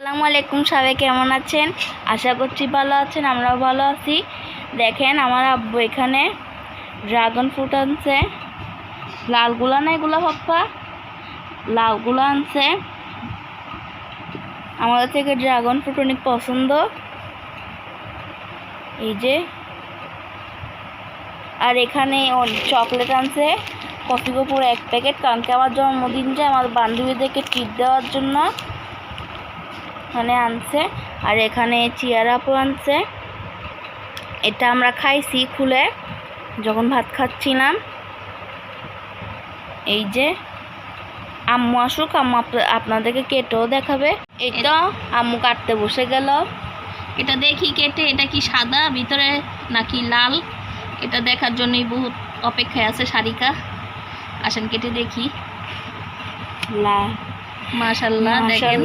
আসসালামু আলাইকুম, সবাই কেমন আছেন? আশা করছি ভালো আছেন, আমরাও ভালো আছি। দেখেন আমার আব্বু এখানে ড্রাগন ফ্রুট আনছে। লালগুলা না এগুলো, পাপ্পা? লালগুলো আনছে। আমাদের থেকে ড্রাগন ফ্রুট অনেক পছন্দ। এই যে। আর এখানে চকলেট আনছে। কফি কপুর এক প্যাকেট। কারণকে আমার জন্মদিন যে, আমার বান্ধবীদেরকে ট্রিট দেওয়ার জন্য। এখানে আনছে, আর এখানে চেয়ার আপও আনছে। এটা আমরা খাইছি খুলে, যখন ভাত খাচ্ছিলাম। এই যে, আম্মু আসুক, আম্মু আপ- আপনাদেরকে কেটেও দেখাবে। তো আম্মু কাটতে বসে গেল। এটা দেখি কেটে, এটা কি সাদা, ভিতরে নাকি লাল? এটা দেখার জন্যই বহুত অপেক্ষায় আছে সারিকা। আসেন, কেটে দেখি। লা মাশাল্লাহ দেখেন।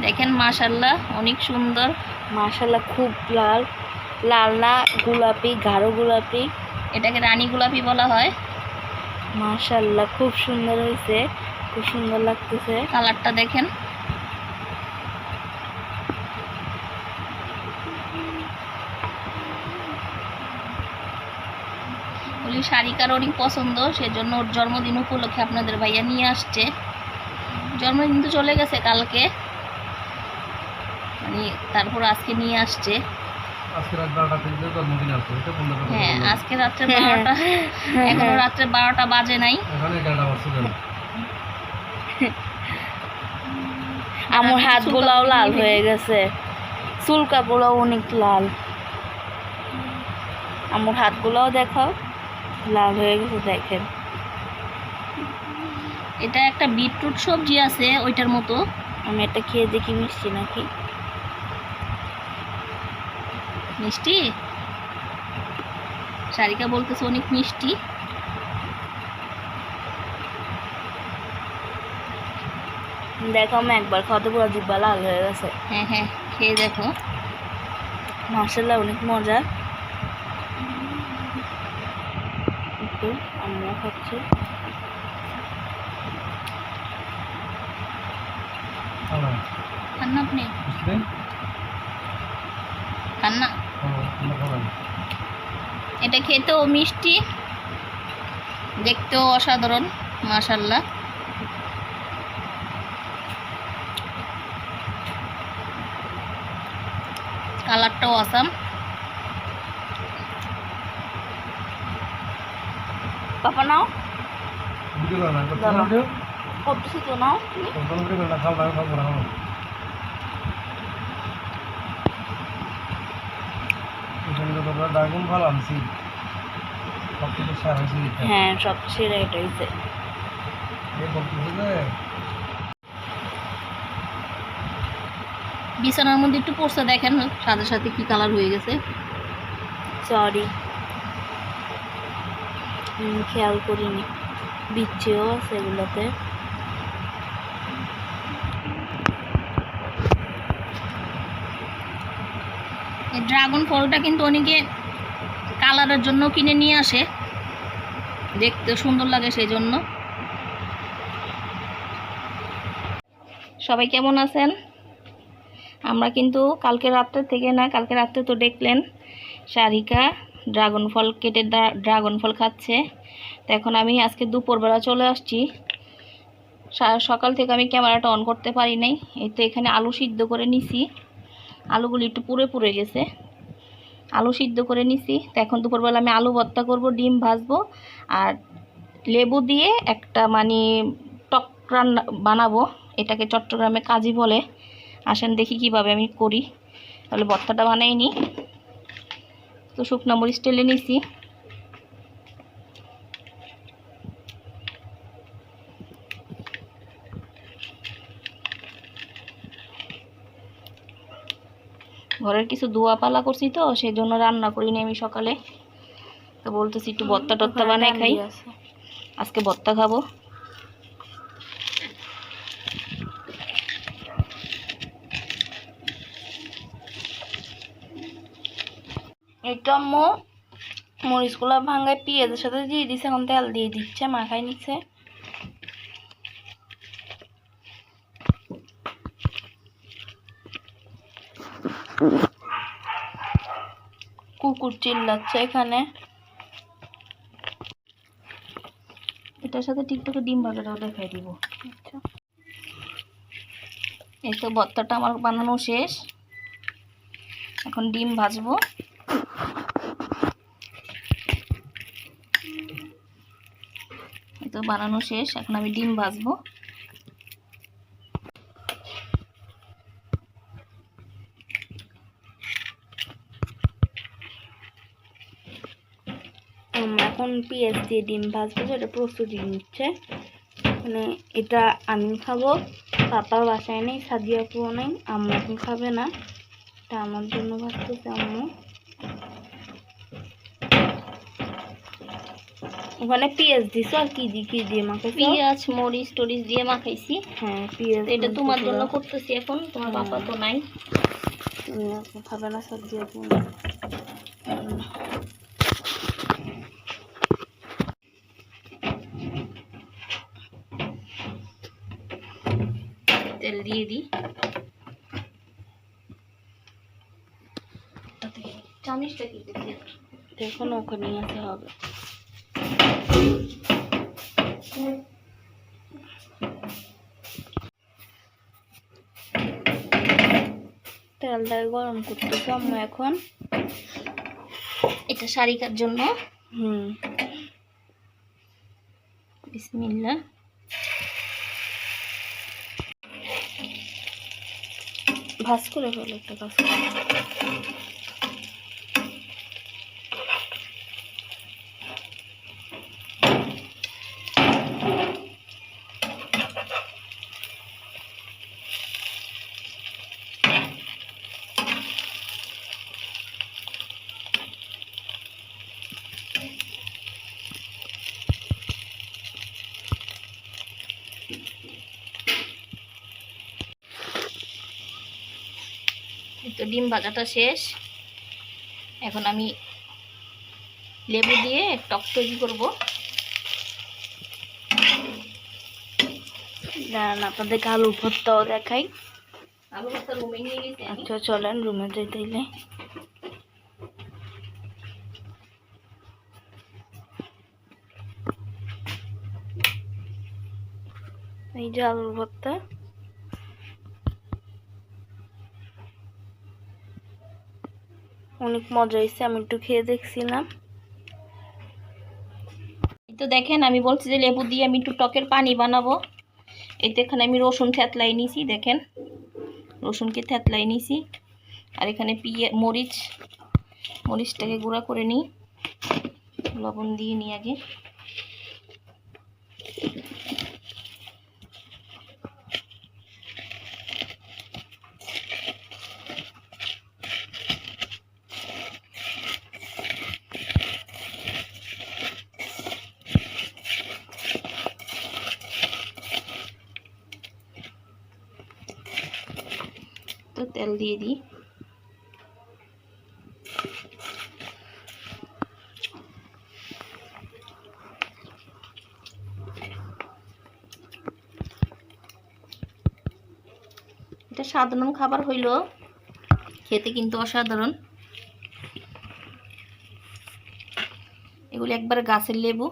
দেখেন মাশাল্লাহ অনেক সুন্দর। মাশাল্লাহ খুব লাল। লাল না গোলাপি গাঢ় গোলাপি। এটাকে রানী গোলাপি বলা হয়। মাশাল্লাহ খুব সুন্দর হয়েছে। খুব সুন্দর লাগতেছে। কালারটা দেখেন। বলি শারিকার অনেক পছন্দ সেজন্য ওর জন্মদিন উপলক্ষে আপনাদের ভাইয়া নিয়ে আসছে। জন্মদিন তো চলে গেছে কালকে। মানে তারপর আজকে নিয়ে আসছে। আজকে রাত বারোটা থেকে জন্মদিন আছে এটা বলতে পারব হ্যাঁ আজকে রাত্রে বারোটা এখনও রাত্রে বারোটা বাজে নাই। আমার হাতগুলাও লাল হয়ে গেছে। অনেক লাল। আমার হাতগুলাও দেখাও। লাল হয়ে গেছে দেখেন। এটা একটা বিটরুট সবজি আছে ওইটার মতো। আমি এটা খেয়ে দেখি মিষ্টি নাকি। মিষ্টি? সারিকা বলতেছে অনেক মিষ্টি। দেখো আমি একবার খাওয়াতে পুরো জিব্বা লাল হয়ে গেছে। হ্যাঁ হ্যাঁ খেয়ে দেখো। মার্শাল্লাহ অনেক মজা। একটু আমরা আপনি? খাবেন এটা খেতেও মিষ্টি দেখতেও অসাধারণ মাশাল্লাহ কালারটাও আসাম পাপা নাও করতেছি তো নাও ড্রাগন ফল আনছি। হ্যাঁ সব এটা হয়েছে। বিছানার মধ্যে একটু পড়ছে দেখেন সাথে সাথে কি কালার হয়ে গেছে। সরি খেয়াল করিনি। বিচ্ছেও আছে এগুলোতে। ড্রাগন ফলটা কিন্তু অনেকে কালারের জন্য কিনে নিয়ে আসে। দেখতে সুন্দর লাগে সেই জন্য সবাই কেমন আছেন? আমরা কিন্তু কালকে রাত্রে থেকে না, কালকে রাত্রে তো দেখলেন, সারিকা ড্রাগন ফল কেটে ড্রাগন ফল খাচ্ছে। তো এখন আমি আজকে দুপুরবেলা চলে আসছি। সকাল থেকে আমি ক্যামেরাটা অন করতে পারি নাই। এই তো এখানে আলু সিদ্ধ করে নিছি। আলুগুলি একটু পুড়ে পুড়ে গেছে। আলু সিদ্ধ করে নিছি। তো এখন দুপুরবেলা আমি আলু ভর্তা করব, ডিম ভাজবো আর লেবু দিয়ে একটা মানে টক রান্না বানাবো। এটাকে চট্টগ্রামে কাজী বলে। আসেন দেখি কীভাবে আমি করি। তাহলে ভর্তাটা বানাই নি। তো শুকনো মরিচ টেলে নিছি। ঘরের কিছু ধোয়া পালা করছি তো সেই জন্য রান্না করিনি আমি সকালে। তো বলতেছি একটু ভর্তা টর্তা বানাই খাই। আজকে ভর্তা খাব। আম্মু মরিচগুলো ভাঙায় পেঁয়াজের সাথে দিয়ে দিচ্ছে এখন তেল দিয়ে দিচ্ছে মাখাই নিচ্ছে কুকুর চিল্লাচ্ছে এখানে। এটার সাথে টিকটকে ডিম ভাগাটাও দেখাই দিব। আচ্ছা। এই তো, বত্তাটা আমার বানানো শেষ। এখন ডিম ভাজবো। তো বানানো শেষ, এখন আমি ডিম ভাজবো। আমরা এখন পেঁয়াজ দিয়ে ডিম ভাজবো, যেটা প্রস্তুতি নিচ্ছে। মানে এটা আমি খাব পাপার বাসায় নেই, সাদিয়া আপুও নেই, আম্মু এখন খাবে না। এটা আমার জন্য ভাজতেছে আম্মু। ওখানে পেঁয়াজ দিছো আর কি দিয়ে কি দিয়ে মাকে পেঁয়াজ মরিচ টরিচ দিয়ে মাখাইছি। হ্যাঁ পেঁয়াজ এটা তোমার জন্য করতেছি এখন তোমার। বাবা তো নাই। খাবে না সাদিয়া আপু তেল দিয়ে দিই। চামিচটা কি দেখুন ওখানে আছে হবে। তেলটা গরম করতেছি আম্মু এখন। এটা শারিকার জন্য? হুম। বিসমিল্লা। ভাজ করে ফেলো একটা কাজ। তো ডিম ভাজাটা শেষ। এখন আমি লেবু দিয়ে টক তৈরি করব। দাঁড়ান আপনাদেরকে আলু ভর্তাও দেখাই। আলু ভর্তা রুমে নিয়ে গেছি আচ্ছা চলেন রুমে যাইতেইলে এই যে আলুর ভর্তা। অনেক মজা হয়েছে, আমি একটু খেয়ে দেখছিলাম। তো দেখেন, আমি বলছি যে লেবু দিয়ে আমি একটু টকের পানি বানাবো। এই এখানে আমি রসুন থেতলাই নিছি, দেখেন। রসুনকে থেতলাই নিছি। আর এখানে পিয়ে, মরিচ, মরিচটাকে গুঁড়া করে নিই। লবণ দিয়ে নিই আগে তো তেল দিয়ে দিই। এটা সাধারণ খাবার হইল খেতে কিন্তু অসাধারণ। এগুলো একবার গাছের লেবু।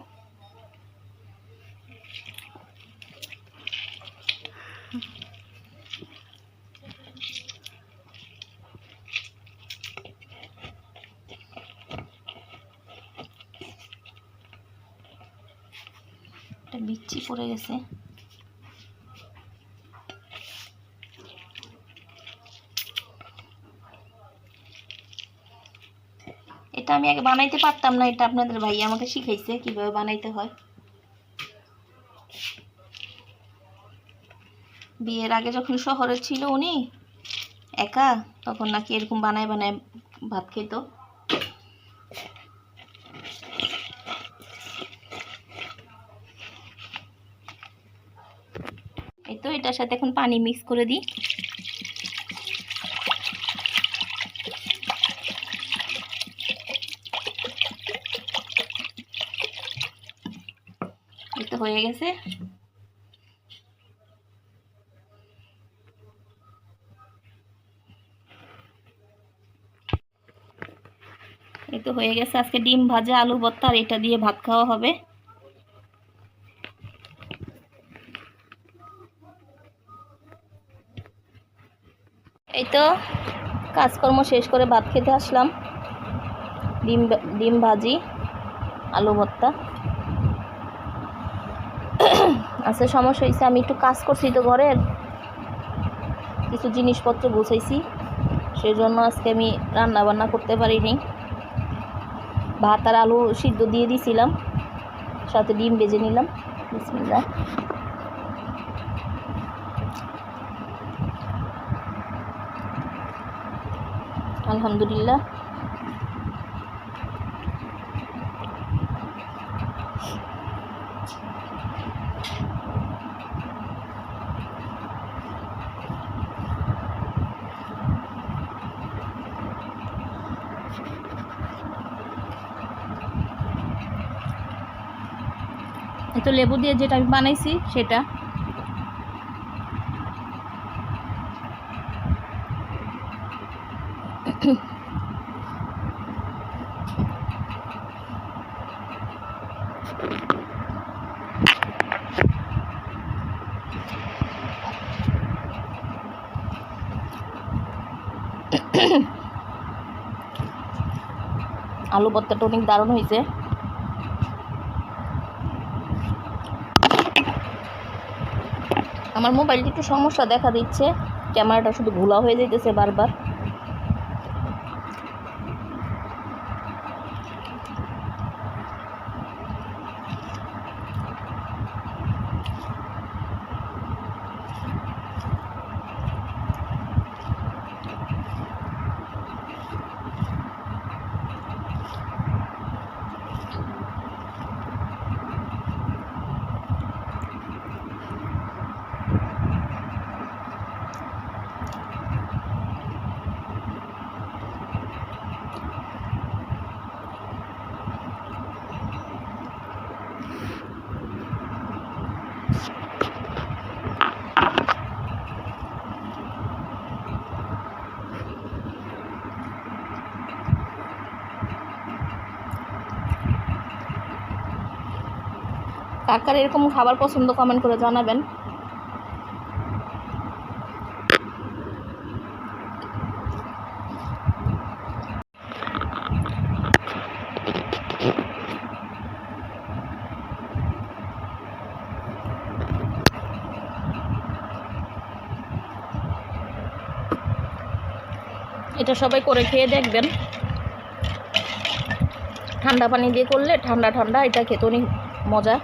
একটা বিচ্ছি পড়ে গেছে। এটা আমি আগে বানাইতে পারতাম না, এটা আপনাদের ভাই আমাকে শিখাইছে কীভাবে বানাইতে হয়। বিয়ের আগে যখন শহরে ছিল উনি, একা, তখন নাকি এরকম বানায় বানায় ভাত খেত এই তো এটার সাথে এখন পানি মিক্স করে দিই। হয়ে গেছে। এই তো হয়ে গেছে। আজকে ডিম ভাজা, আলু ভর্তা আর এটা দিয়ে ভাত খাওয়া হবে। এই তো কাজকর্ম শেষ করে ভাত খেতে আসলাম। ডিম ডিম ভাজি, আলু ভর্তা। আচ্ছা সমস্যা হয়েছে আমি একটু কাজ করছি তো ঘরের। কিছু জিনিসপত্র গুছাইছি সেই জন্য আজকে আমি রান্না বান্না করতে পারিনি। ভাত আর আলু সিদ্ধ দিয়ে দিয়েছিলাম সাথে ডিম বেজে নিলাম। আলহামদুলিল্লাহ। তো লেবু দিয়ে যেটা আমি বানাইছি সেটা। আলু ভর্তাটা অনেক দারুণ হয়েছে। আমার মোবাইলটি একটু সমস্যা দেখা দিচ্ছে। ক্যামেরাটা শুধু ঘোলা হয়ে যাইতেছে বারবার। কার কার এরকম খাবার পছন্দ কমেন্ট করে জানাবেন। এটা সবাই করে খেয়ে দেখবেন। ঠান্ডা পানি দিয়ে করলে ঠান্ডা ঠান্ডা, এটা খেতে অনেক মজা।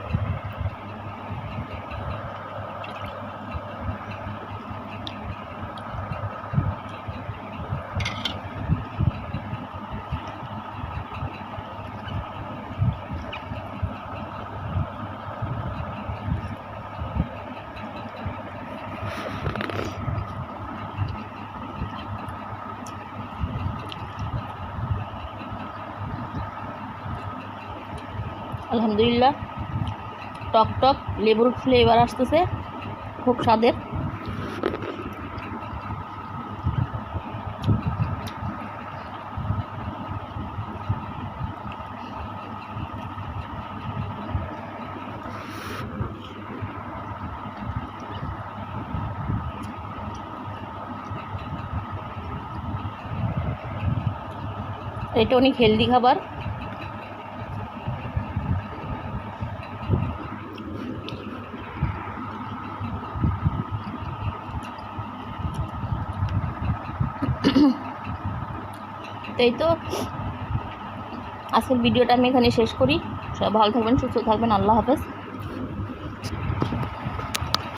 আলহামদুলিল্লাহ। টক টক লেবুর ফ্লেভার আসতেছে খুব স্বাদের। এটা অনেক হেলদি খাবার। তাই তো? আজকের ভিডিওটা আমি এখানে শেষ করি। সবাই ভালো থাকবেন, সুস্থ থাকবেন, আল্লাহ হাফেজ।